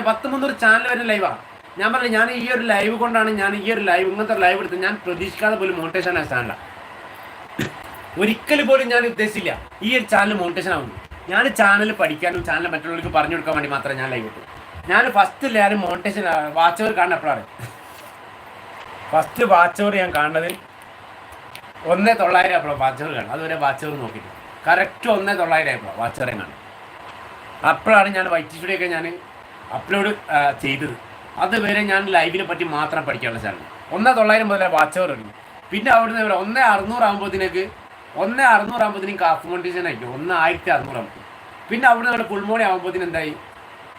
പത്ത് മുന്നൂറ് ചാനൽ വരുന്ന ലൈവാണ് ഞാൻ പറഞ്ഞു ഞാൻ ഈ ഒരു ലൈവ് കൊണ്ടാണ് ഞാൻ ഈ ഒരു ലൈവ് ഇങ്ങനത്തെ ലൈവ് എടുത്ത് ഞാൻ പ്രതീക്ഷിക്കാതെ പോലും മോണിറ്റേഷൻ ആയ ചാനലാണ് ഒരിക്കലും പോലും ഞാൻ ഉദ്ദേശിച്ചില്ല ഈ ഒരു ചാനൽ മോണിറ്റേഷൻ ആവുന്നു. ഞാൻ ചാനൽ പഠിക്കാനും ചാനൽ മറ്റുള്ളവർക്ക് പറഞ്ഞു കൊടുക്കാൻ വേണ്ടി മാത്രമേ ഞാൻ ലൈവ് ഇട്ടു. ഞാൻ ഫസ്റ്റ് എല്ലാവരും മോണിറ്റേഷൻ വാച്ച് അവർ കാണുന്ന എപ്പോഴാണ്? ഫസ്റ്റ് വാച്ച് അവർ ഞാൻ കാണുന്നത് ഒന്നേ തൊള്ളായിരം ആയപ്പോൾ വാച്ച് കാണും അതുവരെ വാച്ച് അവർ നോക്കിയിട്ട് കറക്റ്റ് ഒന്നേ തൊള്ളായിരം ആയപ്പോൾ വാച്ച് കാണും അപ്പോഴാണ് ഞാൻ വൈറ്റ് സ്റ്റുഡിയൊക്കെ ഞാൻ അപ്ലോഡ് ചെയ്തത്. അതുവരെ ഞാൻ ലൈവിനെ പറ്റി മാത്രം പഠിക്കാനുള്ള ചാനൽ ഒന്നേ തൊള്ളായിരം മുതലേ വാച്ച് അവർ ഉണ്ട് പിന്നെ അവിടുന്ന് ഇവിടെ ഒന്നേ അറുന്നൂറാകുമ്പോഴത്തേക്ക് ഒന്നേ അറുന്നൂറ് ആകുമ്പോഴത്തേനും കാഫ് കോണ്ടീഷൻ ആയിരിക്കും. ഒന്ന് ആയിരത്തി അറുന്നൂറാകും പിന്നെ പിന്നെ അവിടുന്ന് ഇവിടെ പുൾമോണി ആകുമ്പോഴത്തേന് എന്തായി?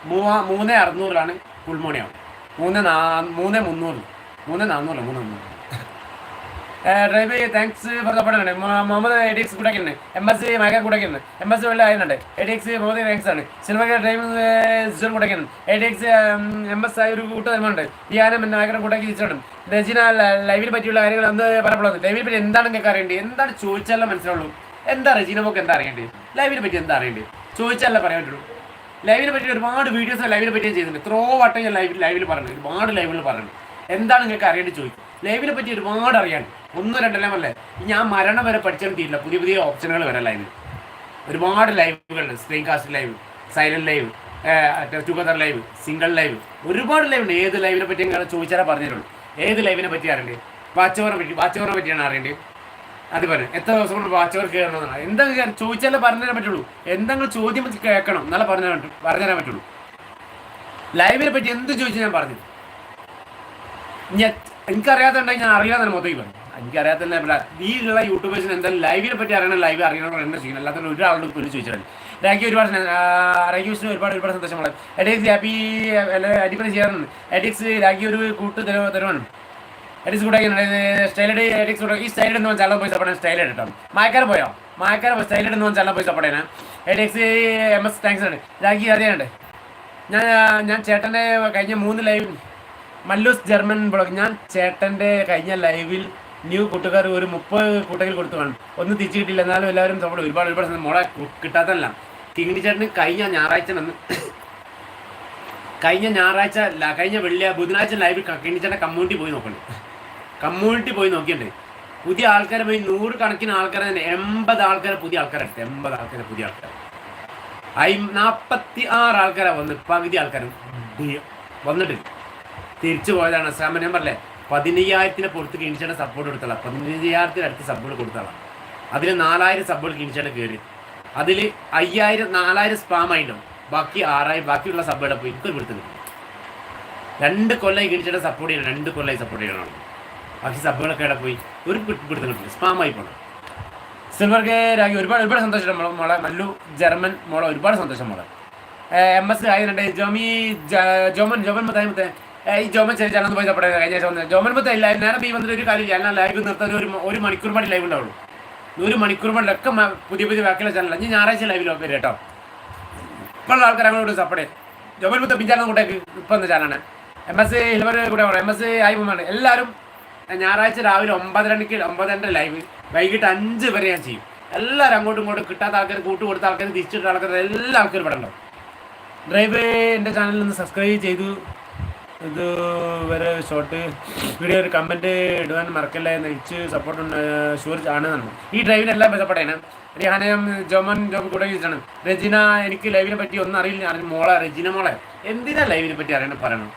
മൂവാ മൂന്നേ അറുന്നൂറിലാണ് പുൾമോണി ആവും മൂന്ന് നാ മൂന്ന് മുന്നൂറ്. മൂന്ന് നാന്നൂറ് മൂന്ന് മുന്നൂറ്. Drive thanks for support Muhammad എഡിക്സ് കൂടെ എം എസ് സി മകൻ കൂടെ എം എസ് സി വല്ല ആയിരുന്നുണ്ട് എഡിക്സ് മുഹമ്മദ് താങ്ക്സ് ആണ്. സിനിമ ഡ്രൈവിംഗ് സോൺ കൂടെ എഡിക്സ് എം എസ് ആയി ഒരു കൂട്ട് തരുന്നുണ്ട് ഈ ആനം പിന്നെ മയക്കടെ കൂടെ തിരിച്ചിട്ടുണ്ട് രചന ലൈവിനെ പറ്റിയുള്ള കാര്യങ്ങൾ എന്ത് പറയപ്പെടുന്നത് ലൈവിനെ പറ്റി എന്താണ് നിങ്ങൾക്ക് അറിയേണ്ടത്? എന്താണ് ചോദിച്ചാലേ മനസ്സിലുള്ളൂ. എന്താ റജീന പോക്ക് എന്താ അറിയേണ്ടത്? ലൈവിനെ പറ്റി എന്താ അറിയേണ്ടത്? ചോദിച്ചാലേ പറയാൻ പറ്റുള്ളൂ. ലൈവിനെ പറ്റി ഒരുപാട് വീഡിയോസ് ലൈവിനെ പറ്റി ചെയ്തിട്ടുണ്ട്. ത്രോ വട്ടം ഞാൻ ലൈവിൽ ലൈവിൽ പറഞ്ഞു ഒരുപാട് ലൈവിൽ പറഞ്ഞു എന്താണ് നിങ്ങൾക്ക് അറിയേണ്ടത് ചോദിക്കും? ലൈവിനെ പറ്റി ഒരുപാട് അറിയാൻ. ഒന്നും രണ്ടല്ല അല്ലേ ഞാൻ മരണം വരെ പഠിച്ചാലും തീരില്ല. പുതിയ പുതിയ ഓപ്ഷനുകൾ ലൈവ് ഒരുപാട് ലൈവുകളുണ്ട് screen cast live silent live together live single live. ഒരുപാട് ലൈവ് ഉണ്ട്. ഏത് ലൈവിനെ പറ്റി നിങ്ങൾ ചോദിച്ചാലേ പറഞ്ഞിട്ടുള്ളൂ. ഏത് ലൈവിനെ പറ്റി അറിയണ്ടേ? വാച്ചോറിനെ പറ്റി വാച്ചോറിനെ പറ്റിയാണ് അറിയേണ്ടത് അതുപോലെ എത്ര ദിവസം കൊണ്ട് വാച്ചവർ കയറണമെന്നാണ് എന്തെങ്കിലും ചോദിച്ചാലേ പറഞ്ഞു തരാൻ പറ്റുള്ളൂ. എന്തെങ്കിലും ചോദ്യം കേൾക്കണം. എന്നാലേ പറഞ്ഞു തരാൻ പറഞ്ഞു തരാൻ പറ്റുള്ളൂ. ലൈവിനെ പറ്റി എന്ത് ചോദിച്ചു ഞാൻ പറഞ്ഞു ഞാൻ എനിക്കറിയാത്തുണ്ടെങ്കിൽ ഞാൻ അറിയാതെ മൊത്തം പറഞ്ഞു. എനിക്കറിയാത്ത ഈ ഉള്ള യൂട്യൂബേഴ്സിന് എന്തായാലും ലൈവിനെ പറ്റി അറിയണം ലൈവ് അറിയണം എന്താ ചെയ്യണം? അല്ലാത്ത ഒരാളോട് പോലും താങ്ക് രാഖി ഒരുപാട് രാഖിസിന് ഒരുപാട് ഒരുപാട് സന്തോഷമുള്ള എഡിക്സ് ഹാപ്പി അടിപൊളി ചെയ്യാറുണ്ട്. എഡിക്സ് രാഖി ഒരു കൂട്ട് തരുവാണ്. എഡിക്സ് കൂടെ സ്റ്റൈലഡ് എഡിക്സ് കൂടെ ഈ സ്റ്റൈലഡ് എന്ന് പറഞ്ഞാൽ പോയി സപ്പോർട്ട് സ്റ്റൈലഡ് കേട്ടോ മായക്കാരൻ പോയോ? മായക്കാരൻ പോയി സ്റ്റൈലഡ് എന്ന് പറഞ്ഞാൽ പോയി സപ്പോർട്ട് ചെയ്യാൻ എഡിക്സ് എം എസ് താങ്ക്സ് ആണ് രാഖി അറിയാനുണ്ട് ഞാൻ ഞാൻ ചേട്ടന്റെ കഴിഞ്ഞ മൂന്ന് ലൈവ് മല്ലൂസ് ജർമ്മൻ ബ്ലോഗ്. ഞാൻ ചേട്ടന്റെ കഴിഞ്ഞ ലൈവിൽ ന്യൂ കൂട്ടുകാർ ഒരു മുപ്പത് കൂട്ടകൾ കൊടുത്തു കാണും. ഒന്നും തിരിച്ചു കിട്ടില്ല എന്നാലും എല്ലാവരും നമ്മൾ ഒരുപാട് ഒരുപാട്. മോളെ കിട്ടാത്തല്ല കിങ്ങി ചേട്ടന് കഴിഞ്ഞ ഞായറാഴ്ച വന്ന് കഴിഞ്ഞ ഞായറാഴ്ച കഴിഞ്ഞ വെള്ളിയ ബുധനാഴ്ച ലൈവിൽ കിങ്ങിണി ചേട്ടൻ കമ്മ്യൂണിറ്റി പോയി നോക്കണ്ട് കമ്മ്യൂണിറ്റി പോയി നോക്കിയിട്ടുണ്ട്. പുതിയ ആൾക്കാരെ പോയി നൂറ് കണക്കിന് ആൾക്കാരെ തന്നെ എൺപത് ആൾക്കാരെ പുതിയ ആൾക്കാരെ എടുത്ത്. എൺപത് ആൾക്കാരെ പുതിയ ആൾക്കാർ അയി നാൽപ്പത്തി ആറ് ആൾക്കാരാണ് വന്ന് പകുതി ആൾക്കാരും വന്നിട്ട് തിരിച്ചു പോയതാണ്. സാമ്പൻ ഞാൻ പറഞ്ഞേ പതിനയ്യായിരത്തിന് പുറത്ത് കിണിച്ചേട്ട സപ്പോർട്ട് കൊടുത്തളാം പതിനയ്യായിരത്തിന് അടുത്ത് സപ്പോർട്ട് കൊടുത്തോളാം അതിൽ നാലായിരം സബ്ബുകൾ കിണിച്ചേട്ട കയറി. അതിൽ അയ്യായിരം നാലായിരം സ്പാം ആയിട്ടും ബാക്കി ആറായിരം ബാക്കിയുള്ള സബ്ബയുടെ പോയി? ഇപ്പം കൊടുത്തത് രണ്ട് കൊല്ലം കിണിച്ചേട്ട സപ്പോർട്ട് ചെയ്യണം. രണ്ട് കൊല്ലമായി സപ്പോർട്ട് ചെയ്യണം ബാക്കി സബ്ബുകളൊക്കെ ഇവിടെ പോയി? ഒരു പിടുത്തം കിട്ടില്ല. സ്പാം ആയി പോകണം സിൽവർ രാഗി ഒരുപാട് ഒരുപാട് സന്തോഷം മോളെ മോളെ. നല്ലു ജർമ്മൻ മോളെ ഒരുപാട് സന്തോഷം മോളെ. എം എസ് ആയിരുന്നുണ്ട് ജോമി ജോമൻ ജോമൻ മത്തായി മത്തേ. ഈ ജോമൻ ചാനൽ പോയി സപ്പോർട്ട് കഴിഞ്ഞ ആഴ്ച വന്നത് ജോമൻ ഇപ്പോൾ ലൈവ് നേരെ ബി വന്നിട്ട് ഒരു കാര്യം ഞാൻ ലൈവ് നിർത്താൻ ഒരു ഒരു മണിക്കൂർ പാടി ലൈവ് ഉണ്ടാവുള്ളൂ. ഒരു മണിക്കൂർ പാടിലൊക്കെ മ- പുതിയ പുതിയ ബാക്കിയുള്ള ചാനൽ ഞാൻ ഞായറാഴ്ച ലൈവിൽ വരും കേട്ടോ. ഇപ്പോഴുള്ള ആൾക്കാർ അങ്ങോട്ട് സപ്പോർട്ട് ജോമൻ മുത്ത പിഞ്ചാനം കൂട്ടേക്ക് ഇപ്പം എന്ന ചാനലാണ് എം എസ് ഇലവർ കൂടെ എം എസ് ആയി പോകുന്നതാണ് എല്ലാവരും ഞായറാഴ്ച രാവിലെ ഒമ്പതരണിക്ക് ഒമ്പതരന്റെ ലൈവ് വൈകിട്ട് അഞ്ച് വരെ ഞാൻ ചെയ്യും. എല്ലാവരും അങ്ങോട്ടും ഇങ്ങോട്ടും കിട്ടാത്ത ആൾക്കാർ കൂട്ട് കൊടുത്ത ആൾക്കാർ തിരിച്ചിട്ട ആൾക്കാർ എല്ലാ ആൾക്കാരും ഇവിടെ ഉണ്ടാവും. ഡ്രൈവ് എന്റെ ചാനലിൽ നിന്ന് സബ്സ്ക്രൈബ് ചെയ്തു. ഇത് വരെ ഷോർട്ട് വീഡിയോ ഒരു കമന്റ് ഇടുവാൻ മറക്കല്ല എന്ന് ഇച്ച് സപ്പോർട്ട് ഷുവർ ആണെന്നാണ് ഈ ഡ്രൈവിന് എല്ലാം ബന്ധപ്പെട്ടേനെ റിഹാനയം ജോമൻ ജോബ് കൂടെ ചോദിച്ചാണ് രജിന എനിക്ക് ലൈവിനെ പറ്റി ഒന്നും അറിയില്ല. അറിഞ്ഞു മോളെ രജിന മോളെ. എന്തിനാ ലൈവിനെ പറ്റി അറിയണം പറയണം?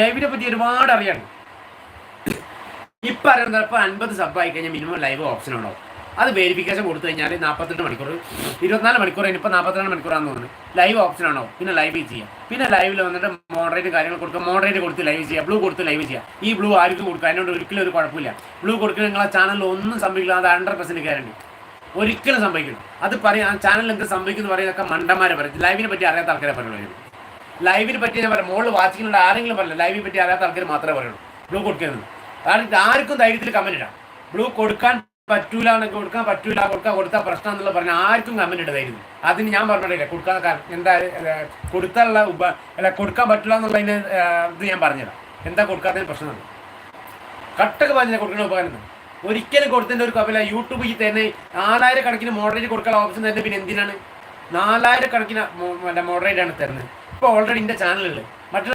ലൈവിനെ പറ്റി ഒരുപാട് അറിയണം ഇപ്പം അറിയുന്നത് ഇപ്പം അൻപത് ആയി കഴിഞ്ഞാൽ മിനിമം ലൈവ് ഓപ്ഷൻ ഉണ്ടാവും അത് വെരിഫിക്കേഷൻ കൊടുത്തു കഴിഞ്ഞാൽ നാൽപ്പത്തെട്ട് മണിക്കൂർ ഇരുപത്തിനാല് മണിക്കൂർ ഇനിയിപ്പോൾ നാൽപ്പത്തിരണ്ട് മണിക്കൂറാണെന്ന് തോന്നുന്നു. ലൈവ് ഓപ്ഷൻ ആണോ? പിന്നെ ലൈവ് ചെയ്യാം. പിന്നെ ലൈവിൽ വന്നിട്ട് മോഡറേറ്റ് കാര്യങ്ങൾ കൊടുക്കുക. മോഡറേറ്റ് കൊടുത്ത് ലൈവ് ചെയ്യുക ബ്ലൂ കൊടുത്ത് ലൈവ് ചെയ്യുക ഈ ബ്ലൂ ആർക്കും കൊടുക്കുക. അതിനോട് ഒരിക്കലും ഒരു കുഴപ്പമില്ല. ബ്ലൂ കൊടുക്കുന്ന നിങ്ങളെ ചാനലിൽ ഒന്നും സംഭവിക്കില്ല. അത് ഹൺഡ്രഡ് പെർസെന്റ് ഗ്യാരണ്ടി ഒരിക്കലും സംഭവിക്കണം അത് പറയാം. ആ ചാനലിൽ എന്ത് സംഭവിക്കുന്നു പറയുന്നതൊക്കെ മണ്ടന്മാരെ പറയും. ലൈവിനെ പറ്റി അറിയാത്ത ആൾക്കാരെ പറയുള്ളൂ ലൈവിനെ പറ്റി ഞാൻ പറയാം. മോൾ വാച്ചിങ്ങിലുള്ള ആരെങ്കിലും പറയില്ല? ലൈവിനെ പറ്റി അറിയാത്ത ആൾക്കാർ മാത്രമേ പറയുള്ളൂ. ബ്ലൂ കൊടുക്കുന്നത് കാരണം ആർക്കും ധൈര്യത്തിൽ കമന്റ് ഇടാം. ബ്ലൂ കൊടുക്കാൻ പറ്റൂല എന്നൊക്കെ കൊടുക്കാൻ പറ്റൂല കൊടുക്കാൻ കൊടുത്താൽ പ്രശ്നം എന്നുള്ള പറഞ്ഞ ആർക്കും കമന്റ് ഇടതായിരുന്നു അതിന് ഞാൻ പറഞ്ഞിട്ടില്ല. കൊടുക്കാൻ എന്താ കൊടുത്താലുള്ള ഉപ അല്ല കൊടുക്കാൻ പറ്റില്ല എന്നുള്ളതിന് ഇത് ഞാൻ പറഞ്ഞുതരാം. എന്താ കൊടുക്കാത്തതിന് പ്രശ്നമാണ് കട്ടൊക്കെ പറഞ്ഞാൽ കൊടുക്കുന്ന ഉപകാരം ഒരിക്കലും കൊടുത്തതിന്റെ ഒരു കപ്പില യൂട്യൂബിൽ തന്നെ നാലായിരക്കണക്കിന് മോഡറേറ്റ് കൊടുക്കാനുള്ള ഓപ്ഷൻ തന്നെ പിന്നെ എന്തിനാണ്? നാലായിരക്കണക്കിന് മോഡറേറ്റ് ആണ് തരുന്നത്. ഇപ്പോൾ ഓൾറെഡി എന്റെ ചാനലുണ്ട് മറ്റുള്ള